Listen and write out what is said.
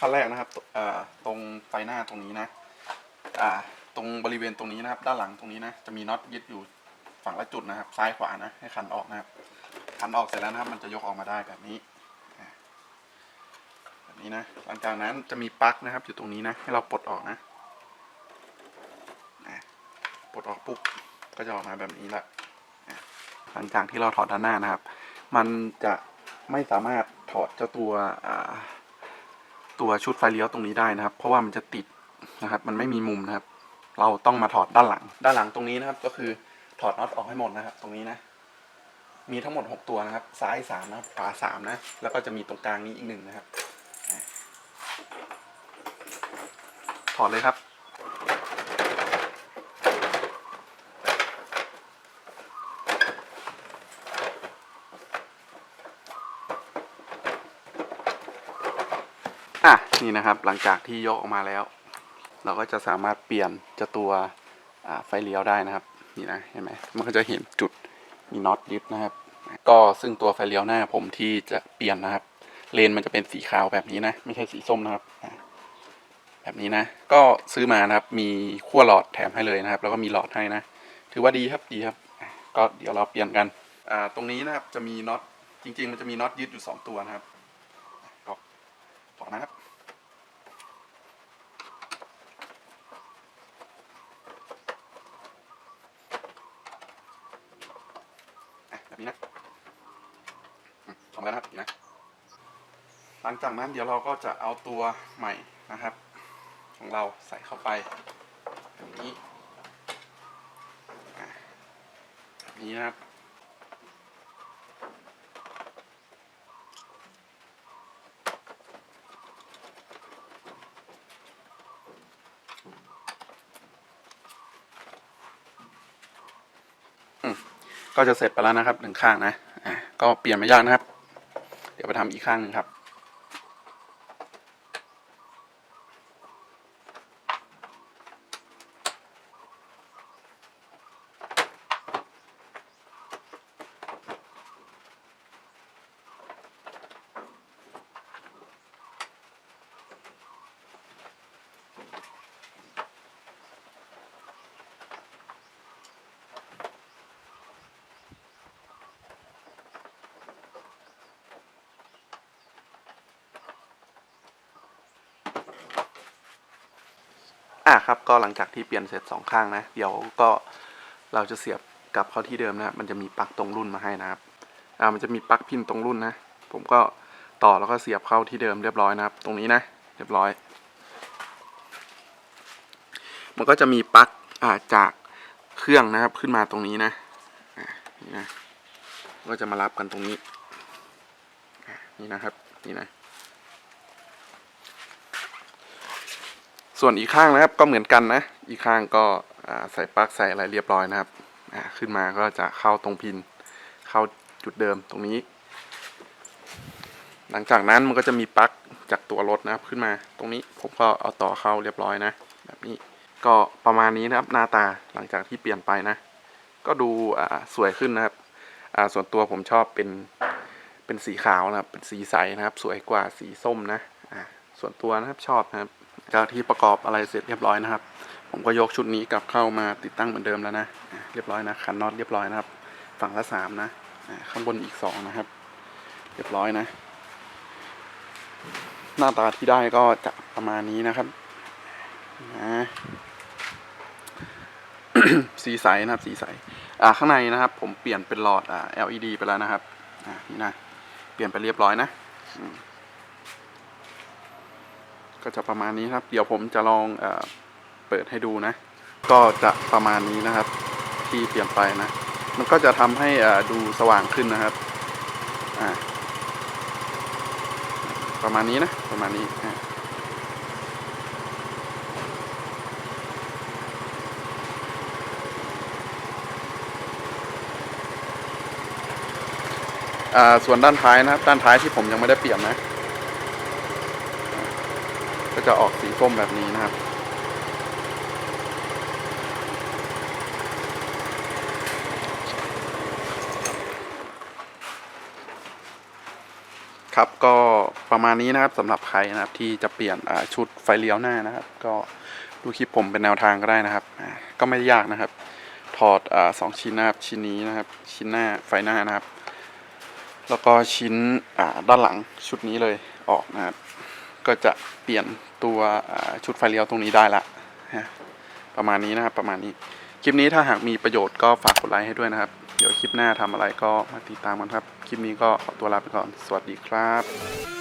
ขั้นแรกนะครับตรงไฟหน้าตรงนี้นะตรงบริเวณตรงนี้นะครับ ด้านหลังตรงนี้นะจะมีน็อตยึดอยู่ฝั่งละจุดนะครับ ซ้ายขวานะให้ขันออกนะครับขันออกเสร็จแล้วนะครับ มันจะยกออกมาได้แบบนี้แบบนี้นะหลังจากนั้นจะมีปลั๊กนะครับ อยู่ตรงนี้นะให้เราปลดออกนะปลดออกปุ๊บก็จะออกมาแบบนี้แหละหลังจากที่เราถอดด้านหน้านะครับ มันจะไม่สามารถถอดเจ้าตัวอ่า ตัวชุดไฟเลี้ยวตรงนี้ได้นะครับ เพราะว่ามันจะติดนะครับ มันไม่มีมุมนะครับ เราต้องมาถอดด้านหลัง ด้านหลังตรงนี้นะครับ ก็คือถอดน็อตออกให้หมดนะครับ ตรงนี้นะ มีทั้งหมดหกตัวนะครับ ซ้ายสามนะครับขวาสามนะ แล้วก็จะมีตรงกลางนี้อีกหนึ่งนะครับ ถอดเลยครับ อะนี่นะครับหลังจากที่ยกออกมาแล้ว เราก็จะสามารถเปลี่ยนเจะตัวไฟเลี้ยวได้นะครับ นี่นะเห็นไหมมันก็จะเห็นจุดมีน็อตยึดนะครับ ก็ซึ่งตัวไฟเลี้ยวหน้าผมที่จะเปลี่ยนนะครับ เลนมันจะเป็นสีขาวแบบนี้นะ ไม่ใช่สีส้มนะครับ แบบนี้นะ ก็ซื้อมานะครับ มีขั้วหลอดแถมให้เลยนะครับ แล้วก็มีหลอดให้นะ ถือว่าดีครับดีครับ ก็เดี๋ยวเราเปลี่ยนกันอ่าตรงนี้นะครับจะมีน็อตจริง ๆ มันจะมีน็อตยึดอยู่สองตัวนะครับก็ต่อนะครับ อะแบบ นี้นะทำแล้วนะครับนี่นะ หลังจากนั้นเดี๋ยวเราก็จะเอาตัวใหม่นะครับ ของเราใส่เข้าไปแบบนี้แบบนี้นะครับ ก็จะเสร็จไปแล้วนะครับหนึ่งข้างนะ อะก็เปลี่ยนไม่ยากนะครับ เดี๋ยวไปทำอีกข้างหนึ่งครับ อะครับก็หลังจากที่เปลี่ยนเสร็จสองข้างนะ เดี๋ยวก็เราจะเสียบกลับเข้าที่เดิมนะ มันจะมีปลั๊กตรงรุ่นมาให้นะครับอ่ามันจะมีปลั๊กพินตรงรุ่นนะ ผมก็ต่อแล้วก็เสียบเข้าที่เดิมเรียบร้อยนะครับ ตรงนี้นะเรียบร้อย มันก็จะมีปลั๊กอ่าจากเครื่องนะครับขึ้นมาตรงนี้นะนี่นะก็จะมารับกันตรงนี้นี่นะครับนี่นะ ส่วนอีกข้างนะครับก็เหมือนกันนะ อีกข้างก็ใส่ปลั๊กใส่อะไรเรียบร้อยนะครับขึ้นมาก็จะเข้าตรงพิน เข้าจุดเดิมตรงนี้ หลังจากนั้นมันก็จะมีปลั๊กจากตัวรถนะครับขึ้นมาตรงนี้ผมก็เอาต่อเข้าเรียบร้อยนะ แบบนี้ก็ประมาณนี้นะครับหน้าตาหลังจากที่เปลี่ยนไปนะ ก็ดูสวยขึ้นนะครับส่วนตัวผมชอบเป็นเป็นสีขาวนะครับเป็นสีใสนะครับ สวยกว่าสีส้มนะส่วนตัวนะครับชอบนะครับ จากที่ประกอบอะไรเสร็จเรียบร้อยนะครับ ผมก็ยกชุดนี้กลับเข้ามาติดตั้งเหมือนเดิมแล้วนะ เรียบร้อยนะขันน็อตเรียบร้อยนะครับ ฝั่งละสามนะอะข้างบนอีกสองนะครับ เรียบร้อยนะ หน้าตาที่ได้ก็จะประมาณนี้นะครับนะสีใสนะครับสีใสอ่าข้างในนะครับ ผมเปลี่ยนเป็นหลอดอ่า LED ไปแล้วนะครับอ่านี่นะ เปลี่ยนไปเรียบร้อยนะอืม ก็จะประมาณนี้ครับ เดี๋ยวผมจะลองเอเปิดให้ดูนะ ก็จะประมาณนี้นะครับ ที่เปลี่ยนไปนะ มันก็จะทำให้ดูสว่างขึ้นนะครับประมาณนี้นะ ประมาณนี้ส่วนด้านท้ายนะครับ ด้านท้ายที่ผมยังไม่ได้เปลี่ยนนะ ก็จะออกสีส้มแบบนี้นะครับ ครับก็ประมาณนี้นะครับสำหรับใครนะครับที่จะเปลี่ยนชุดไฟเลี้ยวหน้านะครับ ก็ดูคลิปผมเป็นแนวทางก็ได้นะครับ ก็ไม่ยากนะครับถอดอสองชิ้นนะครับชิ้นนี้นะครับ ชิ้นหน้าไฟหน้านะครับ แล้วก็ชิ้นด้านหลังชุดนี้เลยออกนะครับ ก็จะเปลี่ยนตัวชุดไฟเลี้ยวตรงนี้ได้ละฮะประมาณนี้นะครับประมาณนี้ คลิปนี้ถ้าหากมีประโยชน์ก็ฝากกดไลค์ให้ด้วยนะครับ เดี๋ยวคลิปหน้าทำอะไรก็มาติดตามกันครับ คลิปนี้ก็ขอตัวลาไปก่อน สวัสดีครับ